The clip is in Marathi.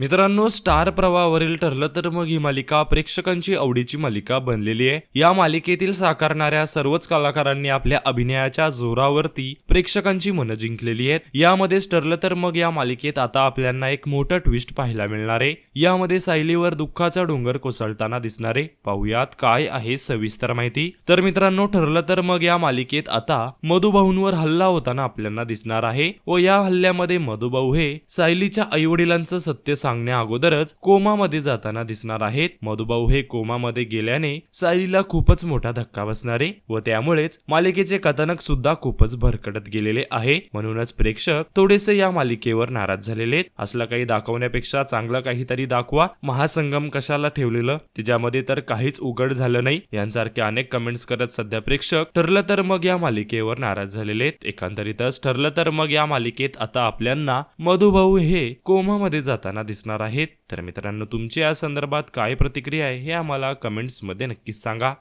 मित्रांनो स्टार प्रवाहावरील ठरलं तर मग ही मालिका प्रेक्षकांची आवडीची मालिका बनलेली आहे. या मालिकेतील साकारणाऱ्या सर्वच कलाकारांनी आपल्या अभिनयाच्या जोरावरती प्रेक्षकांची मनं जिंकलेली आहेत. यामध्येच ठरलं तर मग या मालिकेत आता आपल्याला एक मोठं ट्विस्ट पाहायला मिळणार आहे. यामध्ये सायलीवर दुःखाचा डोंगर कोसळताना दिसणारे पाहुयात काय आहे सविस्तर माहिती. तर मित्रांनो ठरलं तर मग या मालिकेत आता मधुभाऊंवर हल्ला होताना आपल्याला दिसणार आहे व या हल्ल्यामध्ये मधुभाऊ हे सायलीच्या आईवडिलांचं सत्य सांगण्या अगोदरच कोमामध्ये जाताना दिसणार आहेत. मधुभाऊ हे कोमामध्ये गेल्याने सायलीला खूपच मोठा धक्का बसणारे व त्यामुळेच मालिकेचे कथानक सुद्धा खूपच भरकटत गेलेले आहे. म्हणूनच प्रेक्षक थोडेसे या मालिकेवर नाराज झालेले आहेत. असलं काही दाखवण्यापेक्षा चांगलं काहीतरी दाखवा. महासंगम कशाला ठेवलेलं? तिच्यामध्ये तर काहीच उघड झालं नाही. यांसारखे अनेक कमेंट्स करत सध्या प्रेक्षक ठरलं तर मग या मालिकेवर नाराज झालेले आहेत. एकंदरीतच ठरलं तर मग या मालिकेत आता आपल्यांना मधुभाऊ हे कोमामध्ये जाताना दिसणार आहेत. तर मित्रांनो तुमची या संदर्भात काय प्रतिक्रिया आहे हे आम्हाला कमेंट्समध्ये नक्कीच सांगा.